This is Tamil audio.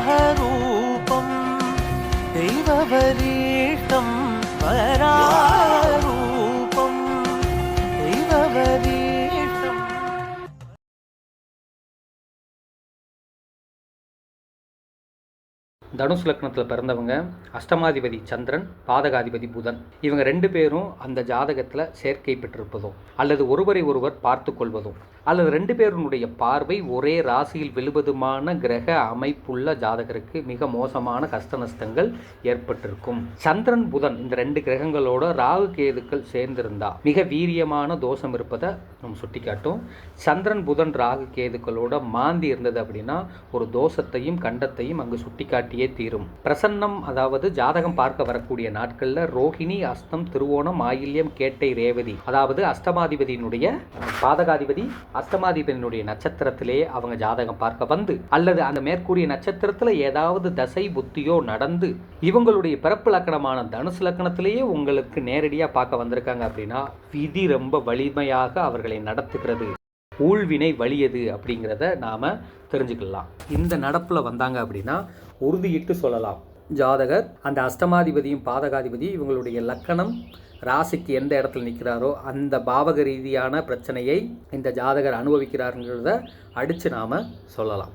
വരാഹരൂപം ദൈവപരീഷ്ടം വരാ தனுஷ் லக்னத்தில் பிறந்தவங்க அஷ்டமாதிபதி சந்திரன் பாதகாதிபதி புதன். இவங்க ரெண்டு பேரும் அந்த ஜாதகத்தில் சேர்க்கை பெற்றிருப்பதும் அல்லது ஒருவரை ஒருவர் பார்த்து கொள்வதும் அல்லது ரெண்டு பேருனுடைய பார்வை ஒரே ராசியில் விழுவதுமான கிரக அமைப்புள்ள ஜாதகருக்கு மிக மோசமான கஷ்ட நஷ்டங்கள் ஏற்பட்டிருக்கும். சந்திரன் புதன் இந்த ரெண்டு கிரகங்களோட ராகு கேதுக்கள் சேர்ந்திருந்தா மிக வீரியமான தோஷம் இருப்பதை நம்ம சுட்டிக்காட்டும். சந்திரன் புதன் ராகு கேதுக்களோட மாந்தி இருந்தது அப்படின்னா ஒரு தோஷத்தையும் கண்டத்தையும் அங்கு சுட்டிக்காட்டியே தீரும். பிரசன்னம் அதாவது ஜாதகம் பார்க்க வரக்கூடிய நாட்களில் ரோஹிணி அஸ்தம் திருவோணம் ஆயில்யம் கேட்டை ரேவதி அதாவது அஷ்டமாதிபதியினுடைய பாதகாதிபதி அஸ்தமாதிபதியினுடைய நட்சத்திரத்திலே அவங்க ஜாதகம் பார்க்க வந்து அல்லது அந்த மேற்கூறிய நட்சத்திரத்தில் ஏதாவது தசை புத்தியோ நடந்து இவங்களுடைய பிறப்பு லக்கணமான தனுசு லக்கணத்திலேயே உங்களுக்கு நேரடியாக பார்க்க வந்திருக்காங்க அப்படின்னா விதி ரொம்ப வலிமையாக அவர்களை நடத்துகிறது. ஊழ்வினை வலியது அப்படிங்கிறத நாம் தெரிஞ்சுக்கலாம். இந்த நடப்பில் வந்தாங்க அப்படின்னா உறுதியிட்டு சொல்லலாம். ஜாதகர் அந்த அஷ்டமாதிபதியும் பாதகாதிபதி இவங்களுடைய லக்கணம் ராசிக்கு எந்த இடத்துல நிற்கிறாரோ அந்த பாவக ரீதியான பிரச்சனையை இந்த ஜாதகர் அனுபவிக்கிறாருங்கிறத அடித்து நாம் சொல்லலாம்.